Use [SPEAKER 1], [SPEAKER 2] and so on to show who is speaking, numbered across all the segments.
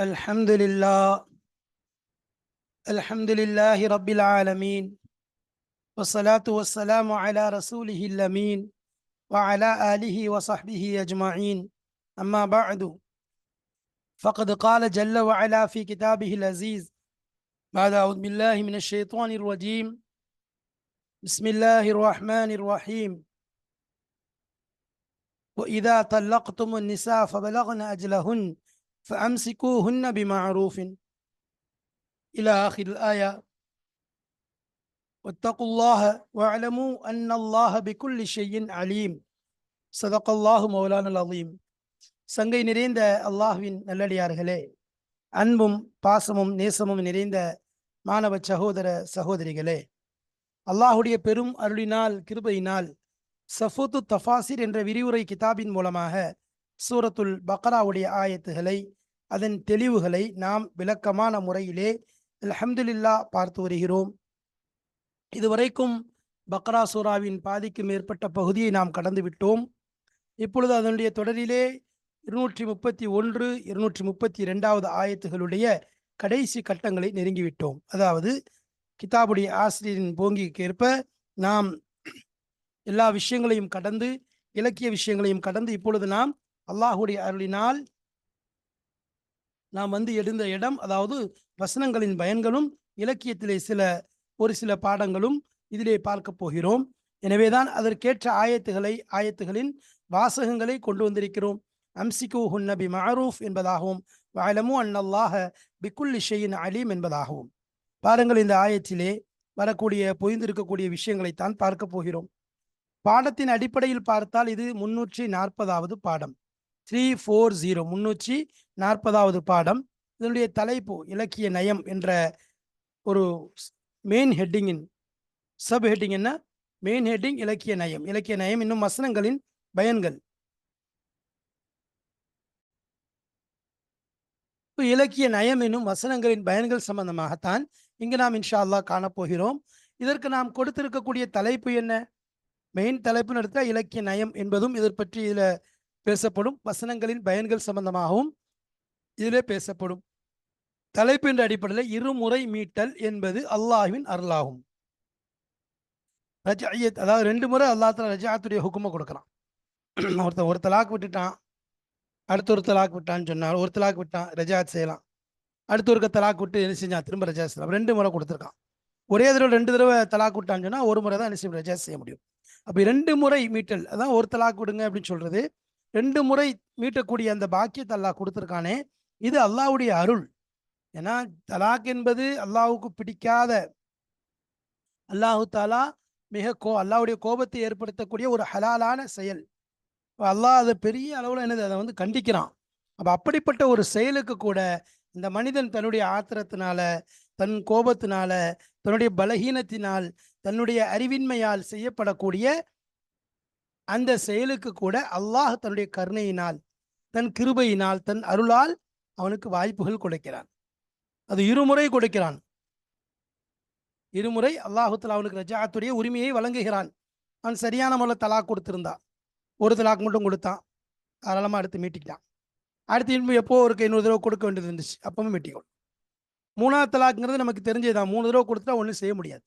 [SPEAKER 1] الحمد لله. الحمد لله رب العالمين. والصلاة والسلام على رسوله الأمين وعلى آله وصحبه أجمعين. أما بعد فقد قال جل وعلا في كتابه العزيز بعد أعوذ بالله من الشيطان الرجيم. بسم الله الرحمن الرحيم. وإذا طلقتم النساء فبلغن أجلهن فأمسكوهن بمعروف إلى آخر الآية واتقوا الله واعلموا أن الله بكل شيء عليم صدق الله مولانا العظيم சங்கை நிறைந்த அல்லாஹ்வின் நல்லடியார்களே அன்பும் பாசமும் நேசமும் நிறைந்த மாணவ சகோதர சகோதரிகளே அல்லாஹுடைய பெரும் அருளினால் கிருபையினால் சஃபூத்து தஃபாசிர் என்ற விரிவுரை கிதாபின் மூலமாக சூரத்துல் பக்ராவுடைய ஆயத்துகளை அதன் தெளிவுகளை நாம் விளக்கமான முறையிலே அல்ஹம்துலில்லா பார்த்து வருகிறோம். இதுவரைக்கும் பக்ரா சூராவின் பாதிக்கு மேற்பட்ட பகுதியை நாம் கடந்துவிட்டோம் இப்பொழுது அதனுடைய தொடரிலே இருநூற்றி முப்பத்தி ஒன்று இருநூற்றி முப்பத்தி இரண்டாவது ஆயத்துகளுடைய கடைசி கட்டங்களை நெருங்கிவிட்டோம் அதாவது கிதாபுடைய ஆசிரியரின் போங்கிக்கு ஏற்ப நாம் எல்லா விஷயங்களையும் கடந்து இலக்கிய விஷயங்களையும் கடந்து இப்பொழுது நாம் அல்லாஹுடைய அருளினால் நாம் வந்து எழுந்த இடம் அதாவது வசனங்களின் பயன்களும் இலக்கியத்திலே சில ஒரு சில பாடங்களும் இதிலே பார்க்க போகிறோம். எனவேதான் அதற்கேற்ற ஆயத்துகளை ஆயத்துகளின் வாசகங்களை கொண்டு வந்திருக்கிறோம். அம்சிகு ஹுன்னபி மாரூஃப் என்பதாகவும் வயலமு அன்னல்லாஹ பிக்குல் ஷெயின் அலீம் என்பதாகவும். பாருங்கள் இந்த ஆயத்திலே வரக்கூடிய பொய்ந்திருக்கக்கூடிய விஷயங்களைத்தான் பார்க்க போகிறோம். பாடத்தின் அடிப்படையில் பார்த்தால் இது முன்னூற்றி நாற்பதாவது பாடம். த்ரீ ஃபோர் ஜீரோ முன்னூற்றி நாற்பதாவது பாடம். இதனுடைய தலைப்பு இலக்கிய நயம் என்ற ஒரு மெயின் ஹெட்டிங்கின் சப் ஹெட்டிங் என்ன? மெயின் ஹெட்டிங் இலக்கிய நயம். இலக்கிய நயம் இன்னும் வசனங்களின் பயன்கள். இலக்கிய நயம் என்னும் வசனங்களின் பயன்கள் சம்பந்தமாகத்தான் இங்கு நாம் இன்ஷா அல்லாஹ் காணப்போகிறோம். இதற்கு நாம் கொடுத்திருக்கக்கூடிய தலைப்பு என்ன? மெயின் தலைப்புன்னு எடுத்தால் இலக்கிய நயம் என்பதும் இதை பற்றி இதில் பேசப்படும். வசனங்களின் பயன்கள் சம்பந்தமாகவும் இதிலே பேசப்படும். தலைப்பு என்ற அடிப்படையில் இருமுறை மீட்டல் என்பது அல்லாஹ்வின் அருளாகும். ரஜாயத் அதாவது ரெண்டு முறை அல்லாஹ் ரஜாத்துடைய ஹுக்குமை கொடுக்குறான். ஒருத்தன் ஒரு தலாக்கு விட்டுட்டான். அடுத்த ஒரு தலாக் விட்டான்னு சொன்னால் ஒரு தலாக்கு விட்டான் ரஜாத் செய்யலாம். அடுத்த ஒரு தலாக்கு விட்டு என்ன செஞ்சான்? திரும்ப ரஜா செய்யலாம். ரெண்டு முறை கொடுத்துருக்கான். ஒரே தடவை ரெண்டு தடவை தலாக்கு விட்டான்னு சொன்னால் ஒரு முறை தான் என்ன செய்யும் ரஜா செய்ய முடியும். அப்போ ரெண்டு முறை மீட்டல். அதான் ஒரு தலாக்கு விடுங்க அப்படின்னு சொல்கிறது ரெண்டு முறை மீட்டக்கூடிய அந்த பாக்கியத்தை அல்லாஹ் கொடுத்துருக்கானே இது அல்லாஹ்வுடைய அருள். ஏன்னா தலாக் என்பது அல்லாஹுக்கு பிடிக்காத அல்லாஹு தாலா மிக கோ அல்லாவுடைய கோபத்தை ஏற்படுத்தக்கூடிய ஒரு ஹலாலான செயல். இப்போ அல்லாஹ் அதை பெரிய அளவில் என்னது அதை வந்து கண்டிக்கிறான். அப்போ அப்படிப்பட்ட ஒரு செயலுக்கு கூட இந்த மனிதன் தன்னுடைய ஆத்திரத்தினால தன் கோபத்தினால தன்னுடைய பலகீனத்தினால் தன்னுடைய அறிவின்மையால் செய்யப்படக்கூடிய அந்த செயலுக்கு கூட அல்லாஹ் தன்னுடைய கருணையினால் தன் கிருபையினால் தன் அருளால் அவனுக்கு வாய்ப்புகள் கொடுக்கிறான். அது இருமுறை கொடுக்கிறான். இருமுறை அல்லாஹுத்தலா அவனுக்கு ரஜாத்துடைய உரிமையை வழங்குகிறான். அவன் சரியான முறையில் தலாக் கொடுத்துருந்தான் ஒரு தலாக் மட்டும் கொடுத்தான். தாராளமாக அடுத்து மீட்டிக்கிட்டான் அடுத்து இன்னும் எப்போ ஒரு இன்னொரு தடவை கொடுக்க வேண்டியது இருந்துச்சு. அப்பவும் மீட்டிக்கணும் மூணாவது தலாக்குங்கிறது நமக்கு தெரிஞ்சதுதான் மூணு தடவை கொடுத்தா ஒன்றும் செய்ய முடியாது.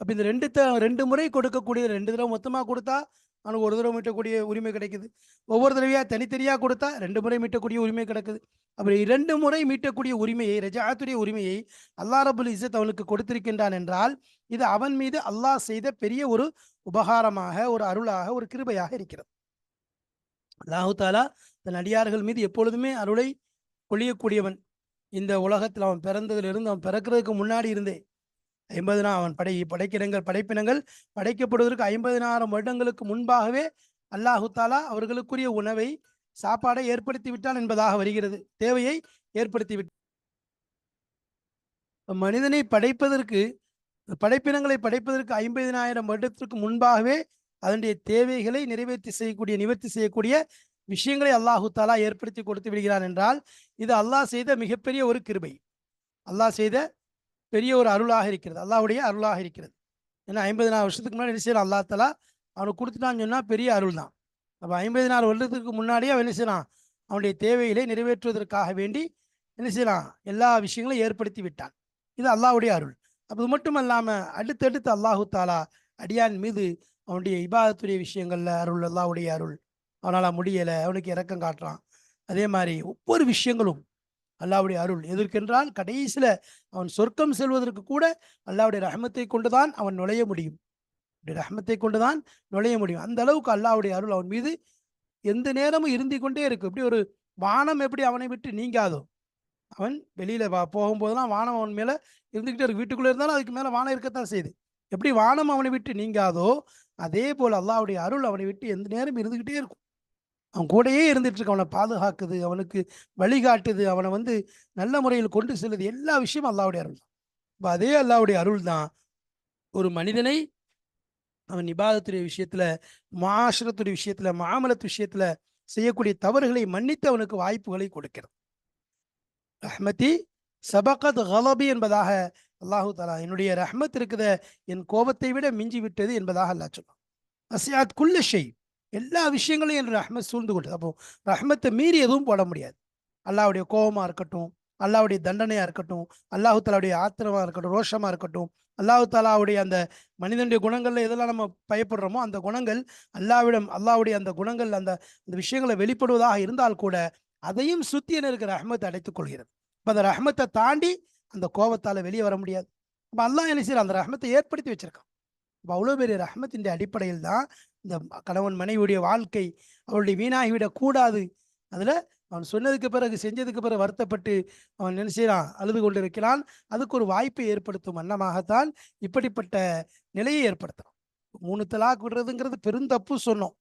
[SPEAKER 1] அப்போ இந்த ரெண்டு த ரெண்டு முறை கொடுக்கக்கூடிய ரெண்டு தடவை மொத்தமாக கொடுத்தா அவனுக்கு ஒரு தடவை மீட்டக்கூடிய உரிமை கிடைக்குது. ஒவ்வொரு தடவையாக தனித்தனியாக கொடுத்தா ரெண்டு முறை மீட்டக்கூடிய உரிமை கிடைக்குது. அப்படி இரண்டு முறை மீட்டக்கூடிய உரிமையை ரஜாத்துடைய உரிமையை அல்லாஹ் ரபுல் அவனுக்கு கொடுத்திருக்கின்றான் என்றால் இது அவன் மீது அல்லாஹ் செய்த பெரிய ஒரு உபகாரமாக ஒரு அருளாக ஒரு கிருபையாக இருக்கிறது. அல்லாஹு தாலா தன் அடியார்கள் மீது எப்பொழுதுமே அருளை பொழியக்கூடியவன். இந்த உலகத்தில் அவன் பிறந்ததிலிருந்து அவன் பிறக்கிறதுக்கு முன்னாடி இருந்தே ஐம்பதுனா அவன் படை படைக்கிறங்கள் படைப்பினங்கள் படைக்கப்படுவதற்கு ஐம்பதினாயிரம் வருடங்களுக்கு முன்பாகவே அல்லாஹு தாலா அவர்களுக்குரிய உணவை சாப்பாடை ஏற்படுத்தி விட்டான் என்பதாக வருகிறது. தேவையை ஏற்படுத்தி விட்டான் மனிதனை படைப்பதற்கு படைப்பினங்களை படைப்பதற்கு ஐம்பதினாயிரம் வருடத்திற்கு முன்பாகவே அதனுடைய தேவைகளை நிறைவேற்றி செய்யக்கூடிய நிவர்த்தி செய்யக்கூடிய விஷயங்களை அல்லாஹு தாலா ஏற்படுத்தி கொடுத்து விடுகிறான் என்றால் இது அல்லாஹ் செய்த மிகப்பெரிய ஒரு கிருபை. அல்லாஹ் செய்த பெரிய ஒரு அருளாக இருக்கிறது. அல்லாவுடைய அருளாக இருக்கிறது. ஏன்னா ஐம்பது நாலு வருஷத்துக்கு முன்னாடி என்ன செய்யலாம் அல்லாஹ் தாலா அவனுக்கு கொடுத்துட்டான்னு சொன்னால் பெரிய அருள் தான். அப்போ ஐம்பது நாலு வருடத்துக்கு முன்னாடியே அவன் என்ன செய்யலாம் அவனுடைய தேவைகளை நிறைவேற்றுவதற்காக வேண்டி என்ன செய்யலாம் எல்லா விஷயங்களும் ஏற்படுத்தி விட்டான். இது அல்லாவுடைய அருள். அது மட்டும் இல்லாமல் அடுத்தடுத்து அல்லாஹு தாலா அடியான் மீது அவனுடைய இபாதத்துடைய விஷயங்களில் அருள் அல்லாஹ்வுடைய அருள். அவனால் முடியலை அவனுக்கு இரக்கம் காட்டுறான். அதே மாதிரி ஒவ்வொரு விஷயங்களும் அல்லாவுடைய அருள். எதற்கென்றால் கடைசியில் அவன் சொர்க்கம் செல்வதற்கு கூட அல்லாவுடைய ரஹமத்தை கொண்டுதான் அவன் நுழைய முடியும். அப்படி ரஹமத்தை கொண்டுதான் நுழைய முடியும். அந்த அளவுக்கு அல்லாவுடைய அருள் அவன் மீது எந்த நேரமும் இருந்து கொண்டே இருக்கும் இப்படி ஒரு வானம் எப்படி அவனை விட்டு நீங்காதோ? அவன் வெளியில போகும்போதெல்லாம் வானம் அவன் மேல இருந்துகிட்டே இருக்கு. வீட்டுக்குள்ளே இருந்தாலும் அதுக்கு மேல வானம் இருக்கத்தான் செய்யுது. எப்படி வானம் அவனை விட்டு நீங்காதோ அதே போல் அல்லாவுடைய அருள் அவனை விட்டு எந்த நேரம் இருந்துகிட்டே இருக்கும். அவன் கூடயே இருந்துட்டு இருக்கு அவனை பாதுகாக்குது அவனுக்கு வழிகாட்டுது அவனை வந்து நல்ல முறையில் கொண்டு செல்லுது. எல்லா விஷயமும் அல்லாவுடைய அருள் தான். இப்போ அதே அல்லாஹ்வுடைய அருள் தான் ஒரு மனிதனை அவன் நிபாதத்துடைய விஷயத்துல மாஷரத்துடைய விஷயத்துல மாமலத்து விஷயத்துல செய்யக்கூடிய தவறுகளை மன்னித்து அவனுக்கு வாய்ப்புகளை கொடுக்கிறது. ரஹ்மதி சபகத் ஹலபி என்பதாக அல்லாஹு தலா என்னுடைய ரஹ்மத் இருக்கிற என் கோபத்தை விட மிஞ்சி விட்டது என்பதாக அல்லா சொன்னான் அசியாத் குல்ல ஷெய் எல்லா விஷயங்களையும் என் ரஹ்மத் சூழ்ந்து கொண்டது. அப்போ ரஹ்மத்தை மீறி எதுவும் போட முடியாது. அல்லாவுடைய கோபமாக இருக்கட்டும் அல்லாவுடைய தண்டனையாக இருக்கட்டும் அல்லாஹு தாலாவுடைய ஆத்திரமாக இருக்கட்டும் ரோஷமாக இருக்கட்டும் அல்லாஹு தாலாவுடைய அந்த மனிதனுடைய குணங்கள்ல எதெல்லாம் நம்ம பயப்படுறோமோ அந்த குணங்கள் அல்லாவிடம் அல்லாவுடைய அந்த குணங்கள் அந்த அந்த விஷயங்களை வெளிப்படுவதாக இருந்தால் கூட அதையும் சுத்தி என இருக்கிற ரஹ்மத்தை அடைத்துக் கொள்கிறது. இப்போ அந்த ரஹ்மத்தை தாண்டி அந்த கோபத்தால் வெளியே வர முடியாது. அப்போ அல்லாஹ் என்ன செய்யறான் அந்த ரஹ்மத்தை ஏற்படுத்தி வச்சிருக்கான். அப்ப அவ்வளோ பெரிய ரஹ்மத்தின் அடிப்படையில் தான் இந்த கணவன் மனைவியுடைய வாழ்க்கை அவளுடைய வீணாகிவிடக் கூடாது. அதில் அவன் சொன்னதுக்கு பிறகு செஞ்சதுக்கு பிறகு வருத்தப்பட்டு அவன் என்ன அழுது கொண்டிருக்கிறான். அதுக்கு ஒரு வாய்ப்பை ஏற்படுத்தும் வண்ணமாகத்தான் இப்படிப்பட்ட நிலையை ஏற்படுத்துறான். மூணு தலாக் விடுறதுங்கிறது பெருந்தப்பு சொன்னோம்.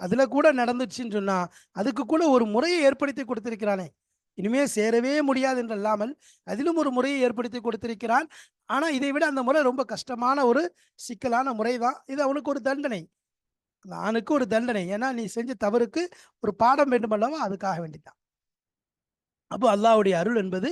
[SPEAKER 1] அதில் கூட நடந்துச்சுன்னு சொன்னால் அதுக்கு கூட ஒரு முறையை ஏற்படுத்தி கொடுத்திருக்கிறானே. இனிமே சேரவே முடியாது என்றல்லாமல் அதிலும் ஒரு முறையை ஏற்படுத்தி கொடுத்திருக்கிறான். ஆனால் இதை விட அந்த முறை ரொம்ப கஷ்டமான ஒரு சிக்கலான முறை தான். இது அவனுக்கு ஒரு தண்டனை. அந்த ஆணுக்கு ஒரு தண்டனை. ஏன்னா நீ செஞ்ச தவறுக்கு ஒரு பாடம் வேண்டுமல்லவா அதுக்காக வேண்டிதான் அப்போ அல்லாஹ்வுடைய அருள் என்பது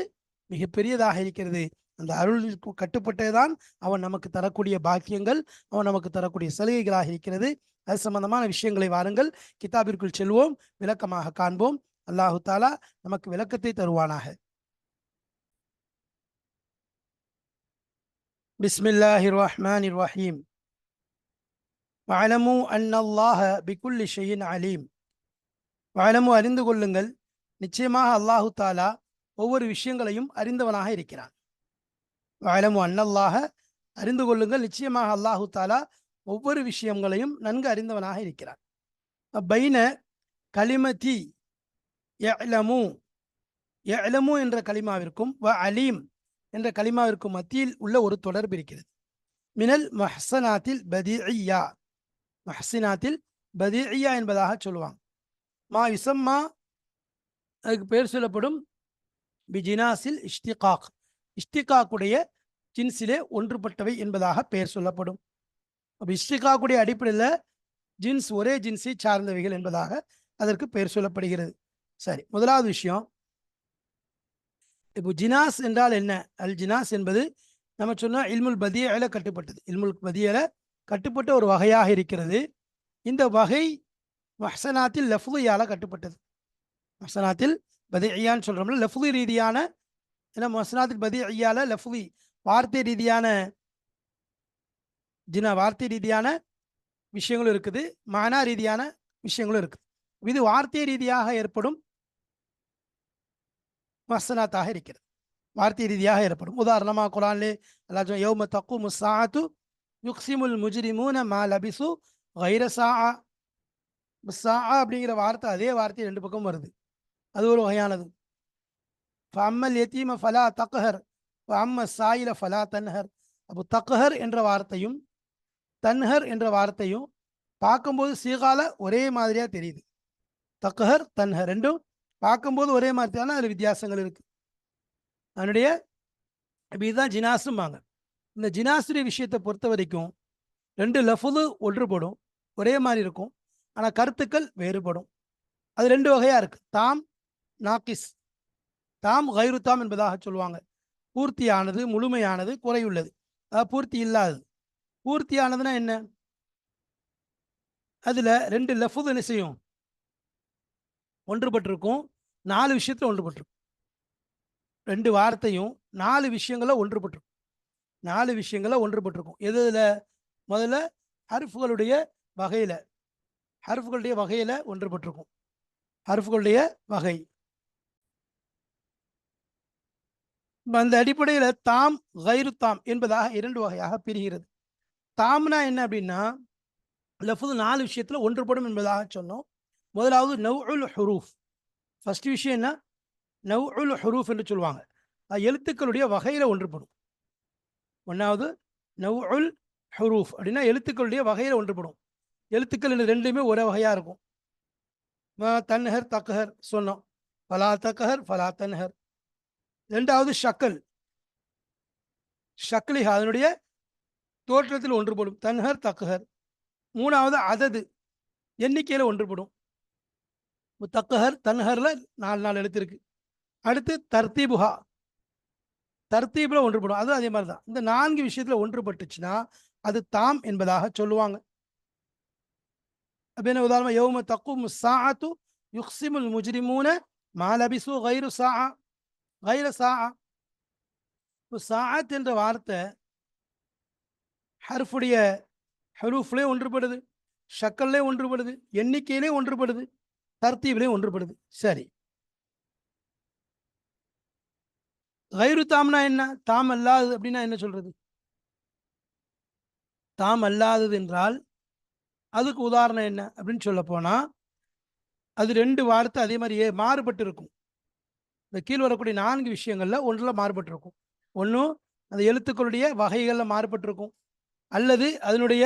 [SPEAKER 1] மிகப்பெரியதாக இருக்கிறது. அந்த அருளுக்கு கட்டுப்பட்டதுதான் அவன் நமக்கு தரக்கூடிய பாக்கியங்கள் அவன் நமக்கு தரக்கூடிய சலுகைகளாக இருக்கிறது. அது சம்பந்தமான விஷயங்களை வாருங்கள். கிதாபிற்குள் செல்வோம். விளக்கமாக காண்போம். அல்லாஹு தாலா நமக்கு விளக்கத்தை தருவானாக. பிஸ்மில்லாஹிர் ரஹ்மான் ரஹீம் வஅலமு அன்னல்லாஹ பிகுல்லி ஷையின் அலீம். வஅலமு அறிந்து கொள்ளுங்கள் நிச்சயமாக அல்லாஹு தாலா ஒவ்வொரு விஷயங்களையும் அறிந்தவனாக இருக்கிறான். வஅலமு அன்னல்லாக அறிந்து கொள்ளுங்கள் நிச்சயமாக அல்லாஹு தாலா ஒவ்வொரு விஷயங்களையும் நன்கு அறிந்தவனாக இருக்கிறான். பைன கலிமதி எலமு எலமு என்ற கலிமாவிற்கும் வ அலீம் என்ற கலிமாவிற்கும் மத்தியில் உள்ள ஒரு தொடர்பு இருக்கிறது. மினல் மஹ்சனாத்தில் பதியா மஹ்சினாத்தில் பதியா என்பதாக சொல்லுவாங்க. மா இசம்மா அதுக்கு பேர் சொல்லப்படும் பிஜினாசில் இஷ்டிகாக் இஷ்டிகாக்குடைய ஜின்ஸிலே ஒன்றுபட்டவை என்பதாக பெயர் சொல்லப்படும். அப்போ இஷ்டிகாக்குடைய அடிப்படையில் ஜின்ஸ் ஒரே ஜின்ஸை சார்ந்தவைகள் என்பதாக அதற்கு பெயர் சொல்லப்படுகிறது. சரி முதலாவது விஷயம். இப்போ ஜினாஸ் என்றால் என்ன? அல் ஜினாஸ் என்பது நம்ம சொன்னால் இல்முல் பதியில கட்டுப்பட்டது. இல்முல் பதியில கட்டுப்பட்ட ஒரு வகையாக இருக்கிறது. இந்த வகை மஹசனாத்தில் லஃபுயால கட்டுப்பட்டது. மஹசனாத்தில் பதியான்னு சொல்றோம்ல லஃபுதி ரீதியான ஏன்னா மஹசனாத்தில் பதியால லஃபுதி வார்த்தை ரீதியான ஜினா வார்த்தை ரீதியான விஷயங்களும் இருக்குது. மானா ரீதியான விஷயங்களும் இருக்குது. இது வார்த்தை ரீதியாக ஏற்படும் மசனாத்தாக இருக்கிறது. வார்த்தை ரீதியாக ஏற்படும். உதாரணமாக குரான்லே அல்லாஹ் யௌம தக்கு முசாத்து யுக்சிமுல் முஜ்ரிமூன மா லபிசு வைரசா சா அப்படிங்கிற வார்த்தை அதே வார்த்தை ரெண்டு பக்கம் வருது. அது ஒரு வகையானது. ஃபம்மல் எத்தீம ஃபலா தக்ஹர் அம்ம சாயில ஃபலா தன்ஹர். அப்போ தக்ஹர் என்ற வார்த்தையும் தன்ஹர் என்ற வார்த்தையும் பார்க்கும்போது சீகால ஒரே மாதிரியா தெரியுது. தக்கஹர் தன்ஹர் ரெண்டும் பார்க்கும்போது ஒரே மாதிரி தானே அதில் வித்தியாசங்கள் இருக்குது அதனுடைய இப்ப இதுதான் ஜினாசும்பாங்க இந்த ஜினாசுடைய விஷயத்தை பொறுத்த வரைக்கும் ரெண்டு லஃபுது ஒன்றுபடும். ஒரே மாதிரி இருக்கும். ஆனால் கருத்துக்கள் வேறுபடும். அது ரெண்டு வகையாக இருக்கு. தாம் நாக்கிஸ். தாம் கைரு தாம் என்பதாக சொல்லுவாங்க. பூர்த்தியானது முழுமையானது குறையுள்ளது. அதாவது பூர்த்தி இல்லாதது. பூர்த்தியானதுன்னா என்ன? அதில் ரெண்டு லஃபுது என்ன செய்யும்? ஒன்றுபட்டிருக்கும். நாலு விஷயத்தில் ஒன்றுபட்டிருக்கும். ரெண்டு வார்த்தையும் நாலு விஷயங்கள ஒன்றுபட்டிருக்கும். நாலு விஷயங்கள ஒன்றுபட்டிருக்கும். எது இதில் முதல்ல ஹர்ஃபுகளுடைய வகையில். ஹர்ஃபுகளுடைய வகையில் ஒன்றுபட்டிருக்கும். ஹர்ஃபுகளுடைய வகை. அந்த அடிப்படையில் தாம் கைரு தாம் என்பதாக இரண்டு வகையாக பிரிகிறது. தாம்னா என்ன அப்படின்னா லஃபுது நாலு விஷயத்துல ஒன்றுபடும் என்பதாக சொன்னோம். முதலாவது நவ்உல் ஹுரூஃப். ஃபஸ்ட்டு விஷயம் என்ன? நவ்உல் ஹுரூஃப் என்று சொல்லுவாங்க. அது எழுத்துக்களுடைய வகையில் ஒன்றுபடும். ஒன்றாவது நவ்உல் ஹுரூஃப் அப்படின்னா எழுத்துக்களுடைய வகையில் ஒன்றுபடும். எழுத்துக்கள் ரெண்டுமே ஒரே வகையாக இருக்கும். தன்ஹர் தக்கஹர் சொன்னோம். ஃபலா தக்கஹர் ஃபலா தன்ஹர். ரெண்டாவது ஷக்கல். ஷக்லிஹா அதனுடைய தோற்றத்தில் ஒன்றுபடும். தன்ஹர் தக்ஹர். மூணாவது அதது. எண்ணிக்கையில் ஒன்றுபடும். இப்ப தக்ஹர் தன்ஹர்ல நாலு நாலு எழுத்து அடுத்து தர்த்தீபுஹா. தர்த்தீபில் ஒன்றுபடும். அதுவும் அதே மாதிரி தான். இந்த நான்கு விஷயத்துல ஒன்றுபட்டுச்சுன்னா அது தாம் என்பதாக சொல்லுவாங்க. அப்படின்னு என்ன உதாரணமா யௌம தக்கும் சாஅத்து யுக்ஸிமுல் முஜ்ரிமூன மாலபிசு கைரு சா கைர சா இப்போ சாஅத் என்ற வார்த்தை ஹர்ஃபுடைய ஹரூஃப்லே ஒன்றுபடுது. ஷக்கல்லே ஒன்றுபடுது. எண்ணிக்கையிலே ஒன்றுபடுது. தர்த்தீவிலையும் ஒன்றுபடுது. சரி. கயிறு தாம்னா என்ன? தாம் அல்லாதது அப்படின்னா என்ன சொல்றது? தாம் அல்லாதது என்றால் அதுக்கு உதாரணம் என்ன அப்படின்னு சொல்ல போனா அது ரெண்டு வார்த்தை அதே மாதிரி மாறுபட்டு இருக்கும் இந்த கீழ் வரக்கூடிய நான்கு விஷயங்கள்ல ஒன்றுல மாறுபட்டு இருக்கும் ஒன்றும் அந்த எழுத்துக்களுடைய வகைகள்ல மாறுபட்டு இருக்கும் அல்லது அதனுடைய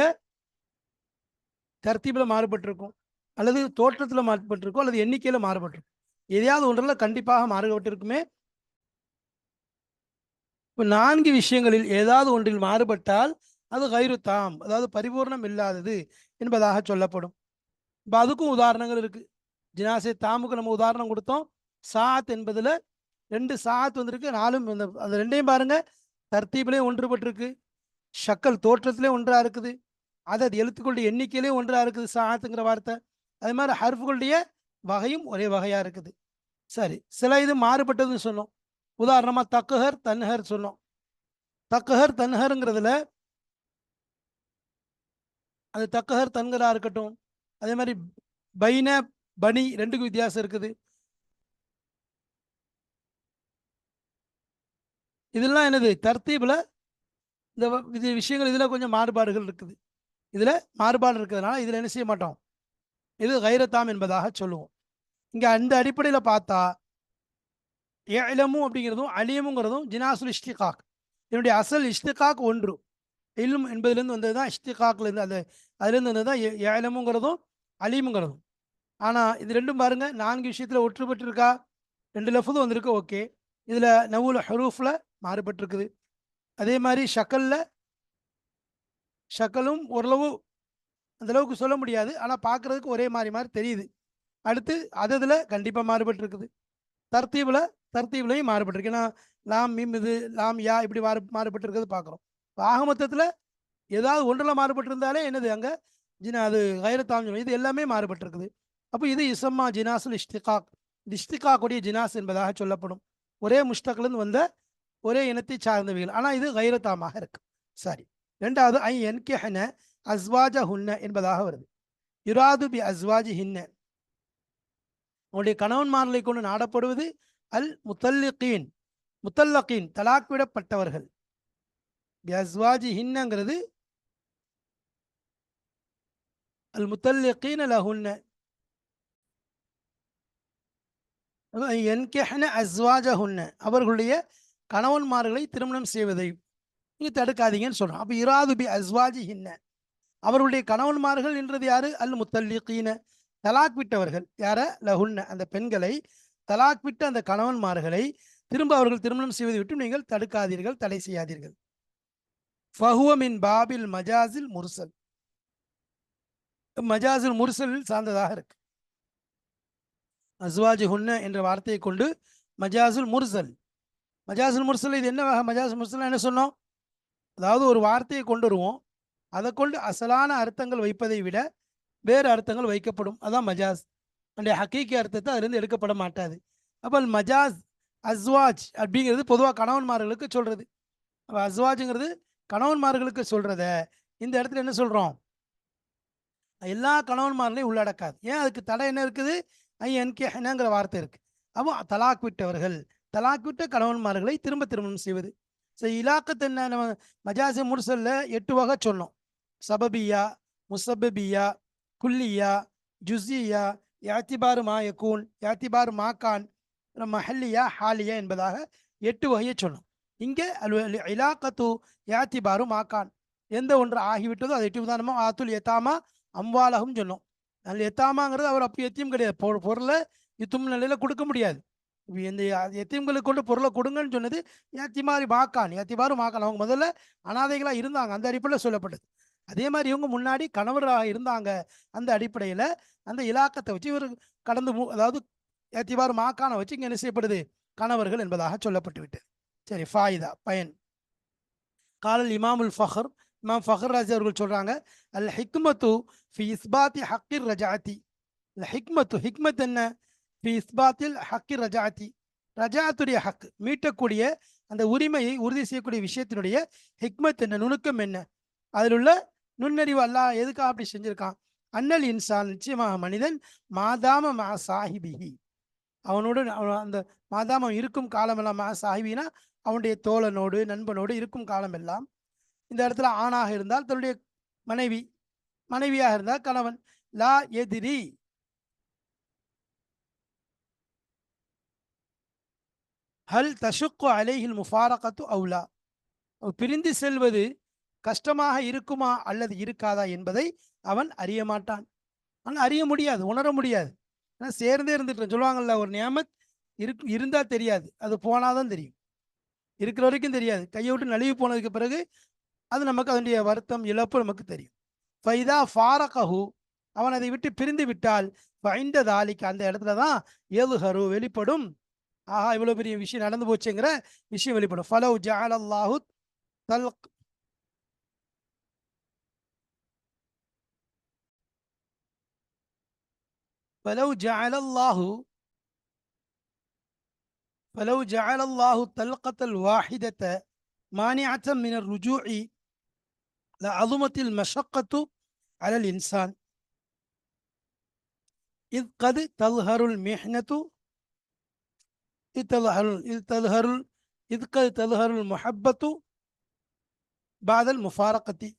[SPEAKER 1] தர்த்தீபில் மாறுபட்டிருக்கும். அல்லது தோற்றத்தில் மாறுபட்டிருக்கோ அல்லது எண்ணிக்கையில் மாறுபட்டிருக்கும் எதையாவது ஒன்றில் கண்டிப்பாக மாறுபட்டிருக்குமே. இப்போ நான்கு விஷயங்களில் ஏதாவது ஒன்றில் மாறுபட்டால் அது கைரு தாம் அதாவது பரிபூர்ணம் இல்லாதது என்பதாக சொல்லப்படும். இப்போ அதுக்கும் உதாரணங்கள் இருக்குது ஜினாசே தாமுக்கு நம்ம உதாரணம் கொடுத்தோம். சாத் என்பதில் ரெண்டு சாத் வந்திருக்கு நாலும் அந்த அந்த ரெண்டையும் பாருங்க. தர்த்தீபிலையும் ஒன்றுபட்டிருக்கு. ஷக்கல் தோற்றத்திலே ஒன்றாக இருக்குது. அதது எழுத்துக்களுடைய எண்ணிக்கையிலே ஒன்றாக இருக்குது சாத்துங்கிற வார்த்தை. அது மாதிரி ஹர்ஃபுகளுடைய வகையும் ஒரே வகையாக இருக்குது. சரி சில இது மாறுபட்டதுன்னு சொன்னோம். உதாரணமாக தக்குஹர் தன்ஹர் சொன்னோம். தக்குஹர் தன்ஹருங்கிறதுல அது தக்குஹர் தன்கராக இருக்கட்டும். அதே மாதிரி பைன பனி ரெண்டுக்கும் வித்தியாசம் இருக்குது. இதெல்லாம் என்னது? தர்த்தீபில் இந்த இது விஷயங்கள் இதில் கொஞ்சம் மாறுபாடுகள் இருக்குது. இதில் மாறுபாடு இருக்கிறதுனால இதில் என்ன செய்ய மாட்டோம்? இது கைரத்தாம் என்பதாக சொல்லுவோம். இங்கே அந்த அடிப்படையில் பார்த்தா ஏலமும் அப்படிங்கிறதும் அலியமுங்கிறதும் ஜினாசுல் இஷ்டிகாக் என்னுடைய அசல் இஷ்டிகாக் ஒன்று. இல்ம் என்பதுலேருந்து வந்தது தான் இஷ்டிகாக்லேருந்து அந்த அதுலேருந்து வந்தது தான் ஏலமுங்கிறதும் அலீமுங்கிறதும். ஆனால் இது ரெண்டும் பாருங்க நான்கு விஷயத்தில் ஒற்றுப்பட்டிருக்கா? ரெண்டு லஃபதும் வந்திருக்கு ஓகே. இதில் நவுல ஹரூஃபில் மாறுபட்டிருக்குது. அதே மாதிரி ஷக்கல்ல ஷக்கலும் ஓரளவு அந்த அளவுக்கு சொல்ல முடியாது. ஆனால் பார்க்கறதுக்கு ஒரே மாதிரி மாதிரி தெரியுது. அடுத்து அததுல கண்டிப்பாக மாறுபட்டு இருக்குது. தர்த்தீபில் தர்த்தீப்லையும் மாறுபட்டிருக்கு ஏன்னா லாம் மீம் இது லாம் யா இப்படி மாறு மாறுபட்டு பார்க்குறோம் ஆக மொத்தத்தில் ஏதாவது ஒன்றில் மாறுபட்டு இருந்தாலே என்னது? அங்கே ஜினா அது கைரத்தாம் இது எல்லாமே மாறுபட்டிருக்குது அப்போ இது இசம்மா ஜினாசுல் இஷ்திகாக். இது இஷ்திகாக்குடைய ஜினாஸ் என்பதாக சொல்லப்படும். ஒரே முஷ்டக்லேருந்து வந்த ஒரே இனத்தை சார்ந்தவைகள். ஆனால் இது கைரத்தாமாக இருக்கு. சரி. ரெண்டாவது ஐ என்கெஹன அஸ்வாஜ ஹுன்ன என்பதாக வருது. யுராது பி அஸ்வாஜி ஹின்ன உங்களுடைய கணவன்மார்களை கொண்டு நாடப்படுவது அல் முத்தல்லிகீன். முத்தல்லகீன் தலாக் விடப்பட்டவர்கள் பி அஸ்வாஜி ஹின்னங்கிறது அல் முத்தல்லிகீன் லஹுன்ன. என்கெஹன அஸ்வாஜஹுன்ன. அவர்களுடைய கணவன்மார்களை திருமணம் செய்வதை நீங்கள் தடுக்காதீங்கன்னு சொல்கிறோம் அப்ப இராது பி அஸ்வாஜி ஹின்ன அவர்களுடைய கணவன்மார்கள் என்றது யாரு? அல் முத்தல்லிகீன தலாக் விட்டவர்கள். யார? லஹுன்ன. அந்த பெண்களை தலாக் விட்ட அந்த கணவன்மார்களை திரும்ப அவர்கள் திருமணம் செய்வதை விட்டு நீங்கள் தடுக்காதீர்கள் தடை செய்யாதீர்கள். ஃபஹுவமின் பாபில் மஜாசில் முர்சல். மஜாசில் முர்சலில் சார்ந்ததாக இருக்கு. அஸ்வாஜி ஹுன்ன என்ற வார்த்தையை கொண்டு மஜாசுல் முர்சல். மஜாசுல் முர்சல் இது என்ன வகை மஜாசுல் முர்சல் என்ன சொன்னோம்? அதாவது ஒரு வார்த்தையை கொண்டு வருவோம். அதை கொண்டு அசலான அர்த்தங்கள் வைப்பதை விட வேறு அர்த்தங்கள் வைக்கப்படும். அதான் மஜாஸ். அந்த ஹக்கீக்கி அர்த்தத்தை அதுலேருந்து எடுக்கப்பட மாட்டாது. அப்போ மஜாஸ் அஸ்வாஜ் அப்படிங்கிறது பொதுவாக கணவன்மார்களுக்கு சொல்கிறது அப்போ அஸ்வாஜுங்கிறது கணவன்மார்களுக்கு சொல்கிறத இந்த இடத்துல என்ன சொல்கிறோம் எல்லா கணவன்மார்களையும் உள்ளடக்காது. ஏன்? அதுக்கு தடை என்ன இருக்குது? ஐ என்கேங்கிற வார்த்தை இருக்குது அப்போ தலாக் விட்டவர்கள் தலாக் விட்ட கணவன்மார்களை திரும்ப திருமணம் செய்வது. சரி இலாக்கத்து என்ன நம்ம மஜாசி முர்சல்ல எட்டு வகை சொன்னோம். சபபியா முசபபியா குல்லியா ஜுசியா யாத்திபாரு மா யக்கூன் யாத்திபாரு மாக்கான் மஹல்லியா ஹாலியா என்பதாக எட்டு வகையை சொன்னோம் இங்கே அல் இலாக்கத்து யாத்திபாரு மாக்கான் எந்த ஒன்று ஆகிவிட்டதோ அதை எட்டு உதாரணமாக ஆத்துல் எத்தாமா அம்பாலகம் சொன்னோம் அதில் எத்தாமாங்கிறது அவர் அப்போ எத்தியும் கிடையாது. பொ- பொருளை யுத்தம் நிலையில் கொடுக்க முடியாது. இந்த எத்தியம்களுக்கு கொண்டு பொருளை கொடுங்கன்னு சொன்னது யாத்திமாரி மாக்கான் யாத்திமாரு மாக்கான் அவங்க முதல்ல அனாதைகளாக இருந்தாங்க. அந்த அடிப்படையில் சொல்லப்பட்டது. அதே மாதிரி இவங்க முன்னாடி கணவராக இருந்தாங்க அந்த அடிப்படையில் அந்த இலாக்கத்தை வச்சு இவர் கடந்து மு- அதாவது யாத்திமாரு மாக்கான வச்சு இங்கே என்ன செய்யப்படுது? கணவர்கள் என்பதாக சொல்லப்பட்டு விட்டது சரி ஃபாயிதா பயன். காலல் இமாமுல் ஃபஹர் இமாம் ஃபஹர் ராஜி அவர்கள் சொல்கிறாங்க அல் ஹிக்மத்து ஃபி இஸ்பாத்தி ஹக்கிர் ரஜாத்தி அல் ஹிக்மத்து ஹிக்மத் என்ன? ஃபி இஸ்பாத்தில் ஹக்கிர் ரஜாத்தி ரஜாத்துடைய ஹக் மீட்டக்கூடிய அந்த உரிமையை உறுதி செய்யக்கூடிய விஷயத்தினுடைய ஹிக்மத் என்ன? நுணுக்கம் என்ன? அதில் உள்ள நுண்ணறிவு அல்லா எதுக்காக அப்படி செஞ்சிருக்கான்? அன்னல் இன்சான் நிச்சயமாக மனிதன் மாதாம மா சாஹிபிஹி. அவனோடு அந்த மாதாமம் இருக்கும் காலமெல்லாம் மா சாஹிபினா அவனுடைய தோழனோடு நண்பனோடு இருக்கும் காலம் எல்லாம் இந்த இடத்துல ஆணாக இருந்தால் தன்னுடைய மனைவி மனைவியாக இருந்தால் கணவன். லா எதிரி. ஹல் தஷுக்கு அலைஹில் முஃபாரகத்து அவுலா. பிரிந்து செல்வது கஷ்டமாக இருக்குமா அல்லது இருக்காதா என்பதை அவன் அறிய மாட்டான். ஆனால் அறிய முடியாது உணர முடியாது. ஏன்னா சேர்ந்தே இருந்துட்டு சொல்லுவாங்கல்ல ஒரு நியமத் இருக்கு இருந்தா தெரியாது. அது போனாதான் தெரியும். இருக்கிற வரைக்கும் தெரியாது. கையை விட்டு நழுவி போனதுக்கு பிறகு அது நமக்கு அதனுடைய வருத்தம் இழப்பு நமக்கு தெரியும். ஃபைதா ஃபாரகஹு அவன் அதை விட்டு பிரிந்து விட்டால் ஃபைந்த தாலிக்கு அந்த இடத்துல தான் ஏதுஹரு வெளிப்படும். ஆஹா இவ்வளவு பெரிய விஷயம் நடந்து போச்சுங்கிற விஷயம் வெளிப்படும். ஃபலவ் ஜாலல்லாஹு தல்க் فلو جعل الله فلو جعل الله الطلقة الواحدة مانعة من الرجوع لعظمت المشقة على الإنسان. إذ قد تظهر المحنة إذ تظهر إذ تظهر إذ قد تظهر المحبة بعد المفارقة.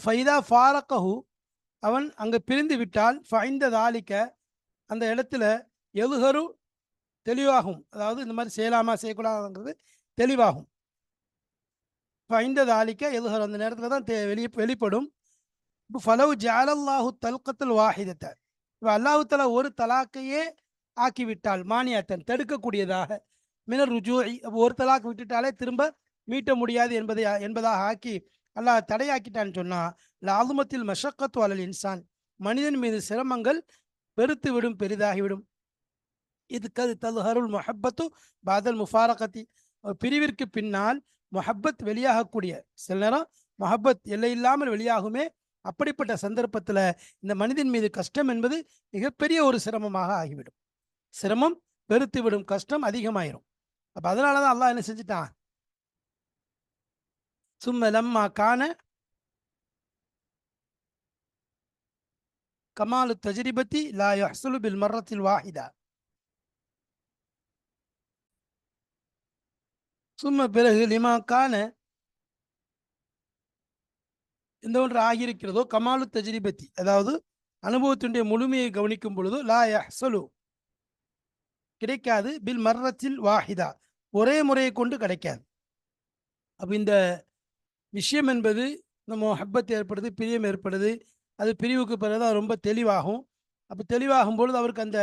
[SPEAKER 1] فإذا فارقه அவன் அங்கு பிரிந்து விட்டால் ஃபைந்த தாலிக்க அந்த இடத்துல எதுகரு தெளிவாகும். அதாவது இந்த மாதிரி செய்யலாமா செய்யக்கூடாதுங்கிறது தெளிவாகும். ஃபைந்த தாலிக்க எதுகரு அந்த நேரத்தில் தான் தெ- வெளி வெளிப்படும். இப்போ ஃபலவு ஜாலல்லாஹு தல்கத்தில் வாஹிதத்தை இப்போ அல்லாஹு தலா ஒரு தலாக்கையே ஆக்கிவிட்டால் மானியத்தன் தடுக்கக்கூடியதாக மினர் ருஜு ஒரு தலாக்கு விட்டுட்டாலே திரும்ப மீட்ட முடியாது என்பதை என்பதாக ஆக்கி அல்லாஹ் தடையாக்கிட்டான்னு சொன்னால் லாதுமத்தில் மஷக்கத் அலல் இன்சான். மனிதன் மீது சிரமங்கள் பெருத்து விடும் பெரிதாகிவிடும். இதுக்கு அது தலுஹருள் மொஹப்பத்து பாதல் முஃபாரகத்தி. பிரிவிற்கு பின்னால் மொஹப்பத் வெளியாகக்கூடிய சில நேரம் மொஹப்பத் எல்லை இல்லாமல் வெளியாகுமே. அப்படிப்பட்ட சந்தர்ப்பத்துல இந்த மனிதன் மீது கஷ்டம் என்பது மிகப்பெரிய ஒரு சிரமமாக ஆகிவிடும். சிரமம் பெருத்து விடும் கஷ்டம் அதிகமாயிரும். அப்ப அதனாலதான் அல்லாஹ் என்ன செஞ்சுட்டான்? சும்ம லம்மா காண கமாலு தஜரிபத்தி லா யஹ்சுலு பில் மர்ரத்தில் வாஹிதா. சும்ம பிறகு லிமா கான எந்த ஒன்று ஆகியிருக்கிறதோ கமாலு தஜரிபத்தி அதாவது அனுபவத்தினுடைய முழுமையை கவனிக்கும் பொழுது லா யஹ்சலு கிடைக்காது பில் மர்ரத்தில் வாஹிதா. ஒரே முறையை கொண்டு கிடைக்காது. அப்ப இந்த விஷயம் என்பது நம்ம ஹப்பத் ஏற்படுது பிரியம் ஏற்படுது அது பிரிவுக்கு பிறகு தான் ரொம்ப தெளிவாகும். அப்போ தெளிவாகும் பொழுது அவருக்கு அந்த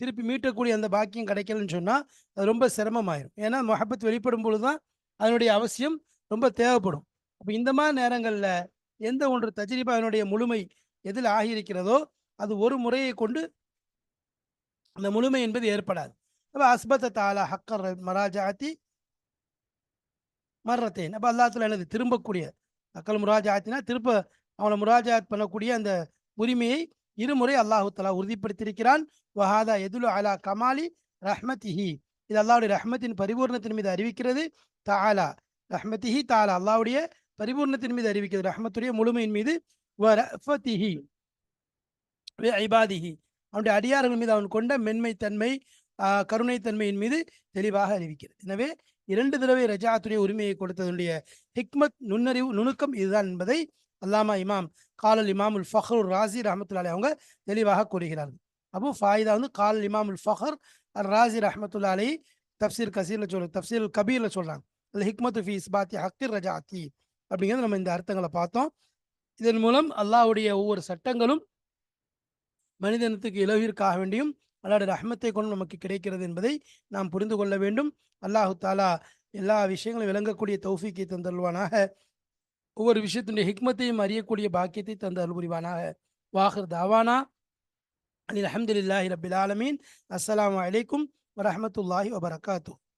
[SPEAKER 1] திருப்பி மீட்டக்கூடிய அந்த பாக்கியம் கிடைக்கலன்னு சொன்னால் அது ரொம்ப சிரமமாயிரும். ஏன்னா மொஹபத் வெளிப்படும் பொழுது தான் அதனுடைய அவசியம் ரொம்ப தேவைப்படும். அப்போ இந்த மாதிரி நேரங்களில் எந்த ஒன்று தஜ்ரிபா அதனுடைய முழுமை எதில் ஆகியிருக்கிறதோ அது ஒரு முறையை கொண்டு அந்த முழுமை என்பது ஏற்படாது. அப்போ அஸ்பத்த தாலா ஹக்கர் மராஜாத்தி மர்றத்தேன் அப்போ அல்லாத்துல என்னது? திரும்பக்கூடிய அக்கல் முராஜாத்தினா திருப்ப அவனை முராஜாத் பண்ணக்கூடிய அந்த உரிமையை இருமுறை அல்லாஹு தலா உறுதிப்படுத்தியிருக்கிறான். வஹாதா எதுலு அலா கமாலி ரஹ்மதிஹி. இது அல்லாவுடைய ரஹ்மத்தின் பரிபூர்ணத்தின் மீது அறிவிக்கிறது. தாலா ரஹ்மத்திஹி தாலா அல்லாவுடைய பரிபூர்ணத்தின் மீது அறிவிக்கிறது. ரஹ்மத்துடைய முழுமையின் மீது. வ ஐபாதிஹி அவனுடைய அடியார்கள் மீது அவன் கொண்ட மென்மைத்தன்மை ஆஹ், கருணைத்தன்மையின் மீது தெளிவாக அறிவிக்கிறது. எனவே இரண்டு தடவை ரஜாத்துடைய உரிமையை கொடுத்ததனுடைய ஹிக்மத் நுண்ணறிவு நுணுக்கம் இதுதான் என்பதை அல்லாமா இமாம் காலல் இமாமுல் ஃபஹ்ருர் ராசி ரஹமத்துல்லாலே அவங்க தெளிவாக கூறுகிறார்கள். அப்போ ஃபாயிதா வந்து காலல் இமாமுல் ஃபஹர் அர் ராசி ரஹமத்துல்லாலே தப்சீர் கசீர்ல சொல்ற தப்சீர் கபீர்ல சொல்கிறாங்க அல் ஹிக்மத்து ஃபி இஸ்பாத்தி ஹக்கீர் ரஜாத்தி அப்படிங்கிறது நம்ம இந்த அர்த்தங்களை பார்த்தோம். இதன் மூலம் அல்லாவுடைய ஒவ்வொரு சட்டங்களும் மனிதனத்துக்கு இலவிற்காக வேண்டியும் அல்லாட ரஹமத்தை கொண்டு நமக்கு கிடைக்கிறது என்பதை நாம் புரிந்து கொள்ள வேண்டும். அல்லாஹு தாலா எல்லா விஷயங்களும் விளங்கக்கூடிய தௌஃபீக்கை தந்தல்வானாக ஒவ்வொரு விஷயத்தினுடைய ஹிக்மத்தையும் அறியக்கூடிய பாக்கியத்தை தந்து அருள் புரிவானாக வாஹர் தாவானா. அலி அஹமதுல்லாஹி ரபில் ஆலமீன். அஸ்லாம் அலைக்கும் வரமத்துல்லாஹி வபரகாத்தூ